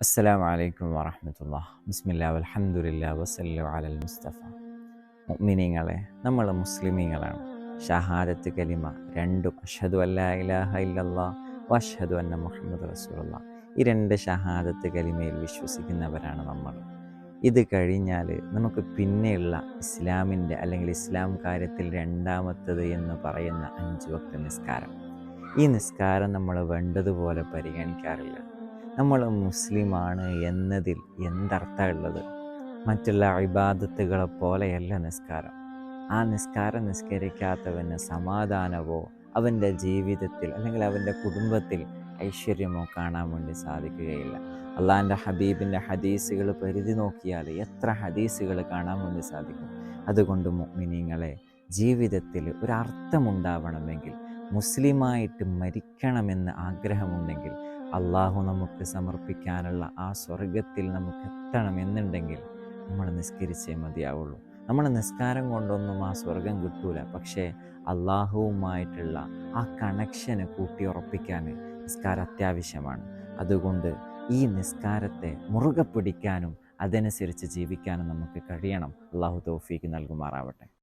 അസ്സലാമു അലൈക്കും വറഹമത്തുള്ള ബിസ്മില്ല അലഹമുല്ല വസല്ലു അലൽ മുസ്തഫ മുഅ്മിനീങ്ങളെ നമ്മൾ മുസ്ലിമീങ്ങളാണ്. ഷഹാദത്ത് കലിമ രണ്ടും അഷ്ഹദു അല്ലാ ഇലാഹ ഇല്ലല്ലാ വഷ്ഹദു അന്ന മുഹമ്മദ് റസൂലുള്ള ഈ രണ്ട് ഷഹാദത്ത് കലിമയിൽ വിശ്വസിക്കുന്നവരാണ് നമ്മൾ ഇത് കഴിഞ്ഞാൽ നമുക്ക് പിന്നെയുള്ള ഇസ്ലാമിന്റെ അല്ലെങ്കിൽ ഇസ്ലാം കാര്യത്തിൽ രണ്ടാമത്തത് എന്ന് പറയുന്ന അഞ്ച് വക്ത നിസ്കാരം. ഈ നിസ്കാരം നമ്മൾ വേണ്ടതുപോലെ പരിഗണിക്കാറില്ല. നമ്മൾ മുസ്ലിമാണ് എന്നതിൽ എന്തർത്ഥമുള്ളത്? മറ്റുള്ള ഇബാദത്തുകളെ പോലെയല്ല നിസ്കാരം. ആ നിസ്കാരം നിസ്കരിക്കാത്തവന് സമാധാനമോ അവന്റെ ജീവിതത്തിൽ അല്ലെങ്കിൽ അവന്റെ കുടുംബത്തിൽ ഐശ്വര്യമോ കാണാൻ വേണ്ടി സാധിക്കുകയില്ല. അള്ളാഹിന്റെ ഹബീബിന്റെ ഹദീസുകൾ പരിധി നോക്കിയാൽ എത്ര ഹദീസുകൾ കാണാൻ വേണ്ടി സാധിക്കും? അതുകൊണ്ട് മിനിങ്ങളെ ജീവിതത്തിൽ ഒരർത്ഥമുണ്ടാവണമെങ്കിൽ മുസ്ലിമായിട്ട് മരിക്കണമെന്ന് ആഗ്രഹമുണ്ടെങ്കിൽ അള്ളാഹു നമുക്ക് സമർപ്പിക്കാനുള്ള ആ സ്വർഗത്തിൽ നമുക്ക് എത്തണം എന്നുണ്ടെങ്കിൽ നമ്മൾ നിസ്കരിച്ചേ മതിയാവുള്ളൂ. നമ്മൾ നിസ്കാരം കൊണ്ടൊന്നും ആ സ്വർഗം കിട്ടൂല. പക്ഷേ അള്ളാഹുവുമായിട്ടുള്ള ആ കണക്ഷന് കൂട്ടിയുറപ്പിക്കാൻ നിസ്കാരം അത്യാവശ്യമാണ്. അതുകൊണ്ട് ഈ നിസ്കാരത്തെ മുറുകെ പിടിക്കാനും അതനുസരിച്ച് ജീവിക്കാനും നമുക്ക് കഴിയണം. അള്ളാഹു തോഫീക്ക് നൽകുമാറാവട്ടെ.